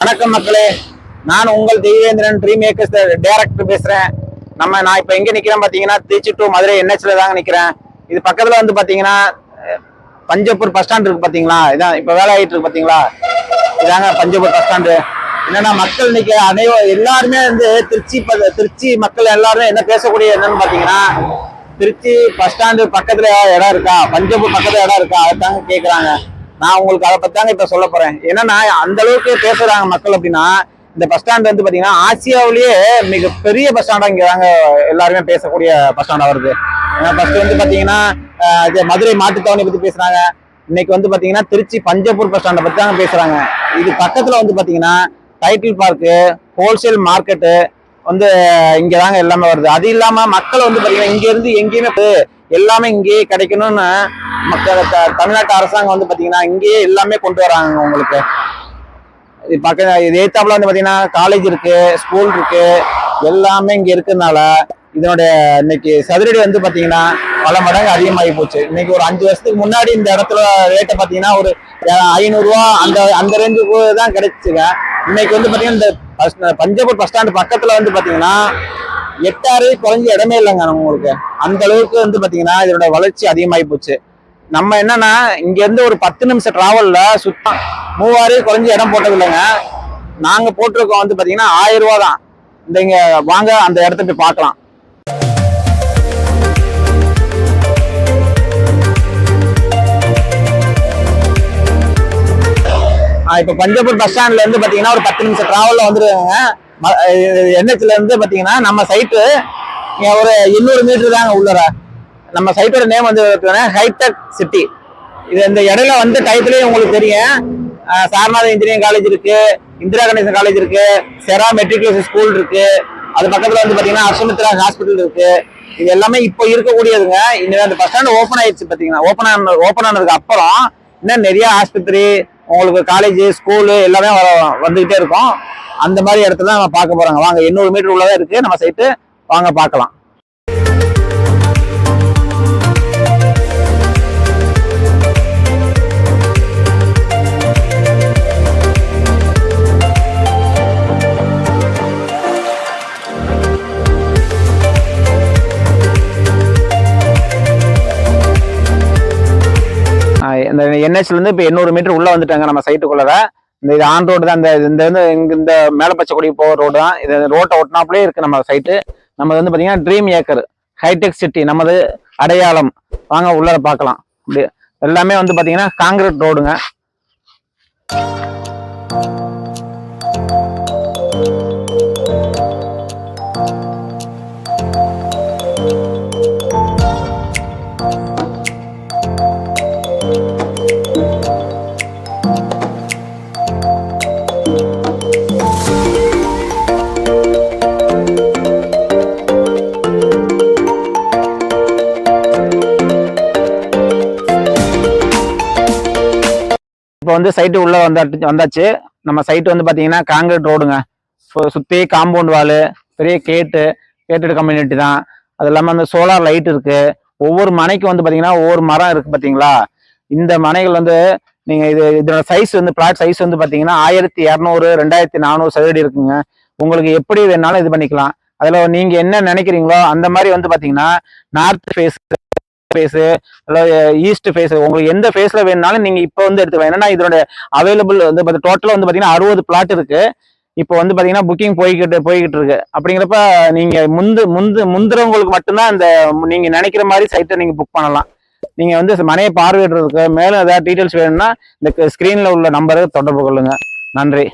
வணக்கம் மக்களே. நான் உங்கள் தெய்வேந்திரன் ட்ரீம் மேக்கர்ஸ் டேரக்டர் பேசுகிறேன் நம்ம நான் இப்போ எங்கே நிற்கிறேன் பார்த்தீங்கன்னா திருச்சி டு மதுரை என்ஹெச்சில் தாங்க நிற்கிறேன் இது பக்கத்தில் வந்து பார்த்தீங்கன்னா பஞ்சப்பூர் பஸ் ஸ்டாண்ட் இருக்கு பார்த்தீங்களா இதான் இப்போ வேலை ஆகிட்டு இருக்கு பார்த்தீங்களா இதாங்க பஞ்சப்பூர் பஸ் ஸ்டாண்டு என்னன்னா மக்கள் இன்னைக்கு அனைவ எல்லாருமே வந்து திருச்சி திருச்சி மக்கள் எல்லாருமே என்ன பேசக்கூடிய என்னன்னு பார்த்தீங்கன்னா திருச்சி பஸ் ஸ்டாண்டு பக்கத்தில் இடம் இருக்கா? பஞ்சப்பூர் பக்கத்தில் இடம் இருக்கா? அதுதாங்க கேட்குறாங்க நான் உங்களுக்கு அதை பத்தி தாங்க இப்ப சொல்ல போறேன். என்னன்னா அந்த அளவுக்கு பேசுறாங்க மக்கள் அப்படின்னா இந்த பஸ் ஸ்டாண்ட் வந்து பாத்தீங்கன்னா ஆசியாவிலேயே மிக பெரிய பஸ் ஸ்டாண்டா இங்க தாங்க எல்லாருமே பேசக்கூடிய பஸ் ஸ்டாண்டா வருது. ஃபர்ஸ்ட் வந்து பாத்தீங்கன்னா இது மதுரை மாட்டுத்தாவணி பத்தி பேசுறாங்க. இன்னைக்கு வந்து பாத்தீங்கன்னா திருச்சி பஞ்சப்பூர் பஸ் ஸ்டாண்டை பத்தி தாங்க பேசுறாங்க. இது பக்கத்துல வந்து பாத்தீங்கன்னா டைட்டில் பார்க்கு ஹோல்சேல் மார்க்கெட்டு வந்து இங்க தாங்க எல்லாமே வருது. அது இல்லாம மக்கள் வந்து பாத்தீங்கன்னா இங்க இருந்து எங்கேயுமே எல்லாமே இங்கேயே கிடைக்கணும்னு மக்கள் த- தமிழ்நாட்டு அரசாங்கம் வந்து பார்த்தீங்கன்னா இங்கேயே எல்லாமே கொண்டு வராங்க உங்களுக்கு. இது பக்க இது ஏத்தாப்புல வந்து பார்த்தீங்கன்னா காலேஜ் இருக்கு ஸ்கூல் இருக்கு எல்லாமே இங்கே இருக்கிறதுனால இதனுடைய இன்னைக்கு சதுரடி வந்து பார்த்தீங்கன்னா பல மடங்கு அதிகமாகி போச்சு. இன்னைக்கு ஒரு அஞ்சு வருஷத்துக்கு முன்னாடி இந்த இடத்துல ரேட்டை பார்த்தீங்கன்னா ஒரு ஐநூறுரூவா அந்த அந்த ரேஞ்சுக்கு தான் கிடைச்சிங்க. இன்னைக்கு வந்து பார்த்தீங்கன்னா இந்த பஸ்- பஞ்சப்பூர் பஸ் ஸ்டாண்டு பக்கத்தில் வந்து பார்த்தீங்கன்னா எட்டாறு குறைஞ்ச இடமே இல்லைங்க உங்களுக்கு அந்த அளவுக்கு வந்து பாத்தீங்கன்னா இதோட வளர்ச்சி அதிகமாகி போச்சு. நம்ம என்னன்னா இங்க இருந்து ஒரு பத்து நிமிஷம் டிராவல்ல சுத்தம். மூவாறு குறைஞ்ச இடம் போட்டது இல்லைங்க நாங்க போட்டிருக்கோம் வந்து பாத்தீங்கன்னா ஆயிரம் ரூபா தான். இந்த இங்க வாங்க அந்த இடத்த போய் பார்க்கலாம். இப்போ இப்ப பஞ்சப்பூர் பஸ் ஸ்டாண்ட்ல இருந்து பாத்தீங்கன்னா ஒரு பத்து நிமிஷம் டிராவல்ல வந்துருவாங்க. என்ஹெச்ல இருந்து பாத்தீங்கன்னா நம்ம சைட்டு ஒரு எண்ணூறு மீட்டர் தாங்க உள்ளர நம்ம சைட்டோட நேம் வந்து ஹைடெக் சிட்டி இது இந்த இடையில வந்து டயத்துலயே உங்களுக்கு தெரியும். சாரநாத இன்ஜினியரிங் காலேஜ் இருக்கு இந்திரா கணேசன் காலேஜ் இருக்கு செரா மெட்ரிகுலேஷன் ஸ்கூல் இருக்கு. அது பக்கத்துல வந்து பாத்தீங்கன்னா அஸ்வமித்ரா ஹாஸ்பிட்டல் இருக்கு. இது எல்லாமே இப்போ இருக்கக்கூடியதுங்க. இந்த அந்த பஸ் ஸ்டாண்ட் ஓப்பன் ஆயிடுச்சு பாத்தீங்கன்னா ஓப்பன் ஆன ஓப்பன் ஆனதுக்கு அப்புறம் இன்னும் நிறைய ஆஸ்பத்திரி உங்களுக்கு காலேஜ் ஸ்கூலு எல்லாமே வர வந்துகிட்டே இருக்கும். அந்த மாதிரி இடத்துல நம்ம பார்க்க போகிறாங்க வாங்க எண்ணூறு மீட்டர் உள்ளதாக இருக்குது நம்ம சைட்டு வாங்க பார்க்கலாம். இந்த என்ஹெச்லேருந்து இப்போ எண்ணூறு மீட்டர் உள்ளே வந்துட்டாங்க நம்ம சைட்டுக்குள்ளே இந்த இது ஆன் ரோடு தான். இந்த இந்த வந்து இங்கே இந்த மேலே பச்சைக்குடி போகிற ரோடு தான். இது ரோட்டை ஒட்டினாப்லயே இருக்குது நம்ம சைட்டு நம்ம வந்து பார்த்தீங்கன்னா ட்ரீம் ஏக்கர் ஹைடெக் சிட்டி நமது அடையாளம். வாங்க உள்ளே பார்க்கலாம். அப்படியே எல்லாமே வந்து பார்த்தீங்கன்னா காங்கிரீட் ரோடுங்க இப்போ வந்து சைட்டு உள்ளே வந்தாட்டு வந்தாச்சு. நம்ம சைட்டு வந்து பார்த்தீங்கன்னா காங்கிரீட் ரோடுங்க சுற்றி காம்பவுண்ட் வாலு பெரிய கேட்டு கேட்டட் கம்யூனிட்டி தான். அது இல்லாமல் அந்த சோலார் லைட் இருக்குது ஒவ்வொரு மனைக்கும் வந்து பார்த்தீங்கன்னா ஒவ்வொரு மரம் இருக்குது பார்த்தீங்களா இந்த மனைகள் வந்து நீங்கள் இது இதோட சைஸ் வந்து பிளாட் சைஸ் வந்து பார்த்தீங்கன்னா ஆயிரத்தி இரநூறு ரெண்டாயிரத்தி நானூறு சதுரடி இருக்குங்க. உங்களுக்கு எப்படி வேணாலும் இது பண்ணிக்கலாம். அதில் நீங்கள் என்ன நினைக்கிறீங்களோ அந்த மாதிரி வந்து பார்த்தீங்கன்னா north face face east face உங்களுக்கு எந்த ஃபேஸில் வேணுனாலும் நீங்கள் இப்போ வந்து எடுத்துக்கலாம். ஏன்னா இதோட அவைலபிள் வந்து டோட்டலாக வந்து பார்த்தீங்கன்னா அறுபது பிளாட் இருக்குது இப்போ வந்து பார்த்தீங்கன்னா புக்கிங் போய்கிட்டு போய்கிட்டு இருக்கு. அப்படிங்கிறப்ப நீங்கள் முந்து முந்து முந்துறவங்களுக்கு மட்டும்தான் அந்த நீங்கள் நினைக்கிற மாதிரி சைட்டை நீங்கள் புக் பண்ணலாம். நீங்கள் வந்து மனையை பார்வையிடுறதுக்கு மேலும் ஏதாவது டீட்டெயில்ஸ் வேணும்னா இந்த ஸ்க்ரீனில் உள்ள நம்பருக்கு தொடர்பு கொள்ளுங்கள் நன்றி.